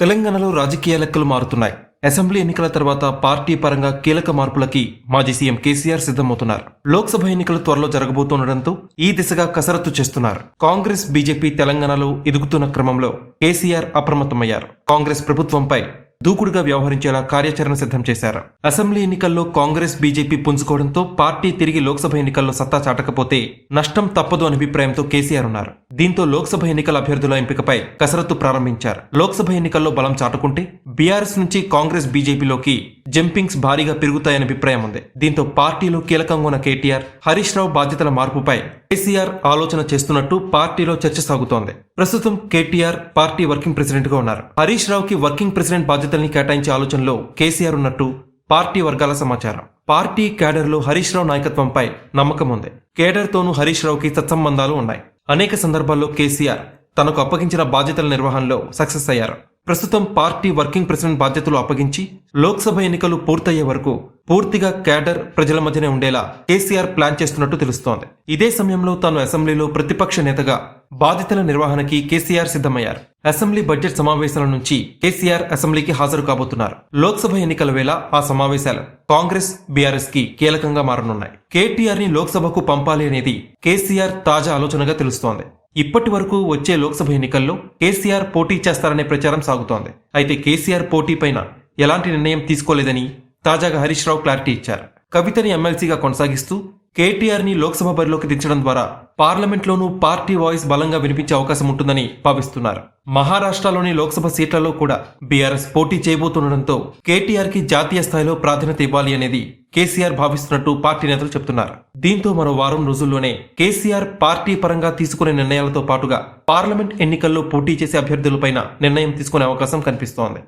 తెలంగాణలో రాజకీయ లెక్కలు మారుతున్నాయి. అసెంబ్లీ ఎన్నికల తర్వాత పార్టీ పరంగా కీలక మార్పులకి మాజీ సీఎం కేసీఆర్ సిద్ధమవుతున్నారు. లోక్సభ ఎన్నికలు త్వరలో జరగబోతుండటంతో ఈ దిశగా కసరత్తు చేస్తున్నారు. కాంగ్రెస్ బీజేపీ తెలంగాణలో ఎదుగుతున్న క్రమంలో కేసీఆర్ అప్రమత్తమయ్యారు. కాంగ్రెస్ ప్రభుత్వంపై దూకుడుగా వ్యవహరించేలా కార్యాచరణ సిద్ధం చేశారు. అసెంబ్లీ ఎన్నికల్లో కాంగ్రెస్ బీజేపీ పుంజుకోవడంతో పార్టీ తిరిగి లోక్సభ ఎన్నికల్లో సత్తా చాటకపోతే నష్టం తప్పదు అనే అభిప్రాయంతో కేసీఆర్ ఉన్నారు. దీంతో లోక్సభ ఎన్నికల అభ్యర్థుల ఎంపికపై కసరత్తు ప్రారంభించారు. లోక్సభ ఎన్నికల్లో బలం చాటుకుంటే బీఆర్ఎస్ నుంచి కాంగ్రెస్ బీజేపీలోకి జంపింగ్స్ భారీగా పెరుగుతాయనే అభిప్రాయం ఉంది. దీంతో పార్టీలో కీలకంగా ఉన్న కేటీఆర్ హరీష్ రావు బాధ్యతల మార్పుపై కేసీఆర్ ఆలోచన చేస్తున్నట్టు పార్టీలో చర్చ సాగుతోంది. ప్రస్తుతం కేటీఆర్ పార్టీ వర్కింగ్ ప్రెసిడెంట్గా ఉన్నారు. హరీష్ రావుకి వర్కింగ్ ప్రెసిడెంట్ బాధ్యతల్ని కేటాయించే ఆలోచనలో కేసీఆర్ ఉన్నట్టు పార్టీ వర్గాల సమాచారం. పార్టీ కేడర్లో హరీష్ రావు నాయకత్వంపై నమ్మకం ఉంది. కేడర్తోనూ హరీష్ రావుకి సత్సంబంధాలు ఉన్నాయి. అనేక సందర్భాల్లో కేసీఆర్ తనకు అప్పగించిన బాధ్యతల నిర్వహణలో సక్సెస్ అయ్యారు. ప్రస్తుతం పార్టీ వర్కింగ్ ప్రెసిడెంట్ బాధ్యతలు అప్పగించి లోక్సభ ఎన్నికలు పూర్తయ్యే వరకు పూర్తిగా క్యాడర్ ప్రజల మధ్యనే ఉండేలా కేసీఆర్ ప్లాన్ చేస్తున్నట్టు తెలుస్తోంది. ఇదే సమయంలో తాను అసెంబ్లీలో ప్రతిపక్ష నేతగా బాధ్యతల నిర్వహణకి కేసీఆర్ సిద్ధమయ్యారు. అసెంబ్లీ బడ్జెట్ సమావేశాల నుంచి కేసీఆర్ అసెంబ్లీకి హాజరు కాబోతున్నారు. లోక్సభ ఎన్నికల వేళ ఆ సమావేశాలు కాంగ్రెస్ బీఆర్ఎస్కి కీలకంగా మారనున్నాయి. కేటీఆర్ని లోక్సభకు పంపాలి అనేది కేసీఆర్ తాజా ఆలోచనగా తెలుస్తోంది. ఇప్పటి వరకు వచ్చే లోక్సభ ఎన్నికల్లో కేసీఆర్ పోటీ చేస్తారనే ప్రచారం సాగుతోంది. అయితే కేసీఆర్ పోటీ పైన ఎలాంటి నిర్ణయం తీసుకోలేదని తాజాగా హరీష్ రావు క్లారిటీ ఇచ్చారు. కవితని ఎమ్మెల్సీగా కొనసాగిస్తూ కేటీఆర్ని లోక్సభ బరిలోకి దించడం ద్వారా పార్లమెంట్లోనూ పార్టీ వాయిస్ బలంగా వినిపించే అవకాశం ఉంటుందని భావిస్తున్నారు. మహారాష్ట్రలోని లోక్సభ సీట్లలో కూడా బీఆర్ఎస్ పోటీ చేయబోతుండటంతో కేటీఆర్కి జాతీయ స్థాయిలో ప్రాధాన్యత ఇవ్వాలి అనేది కేసీఆర్ భావిస్తున్నట్టు పార్టీ నేతలు చెప్తున్నారు దీంతో మరో వారం రోజుల్లోనే కేసీఆర్ పార్టీ పరంగా తీసుకునే నిర్ణయాలతో పాటుగా పార్లమెంట్ ఎన్నికల్లో పోటీ చేసే అభ్యర్థులపైన నిర్ణయం తీసుకునే అవకాశం కనిపిస్తోంది.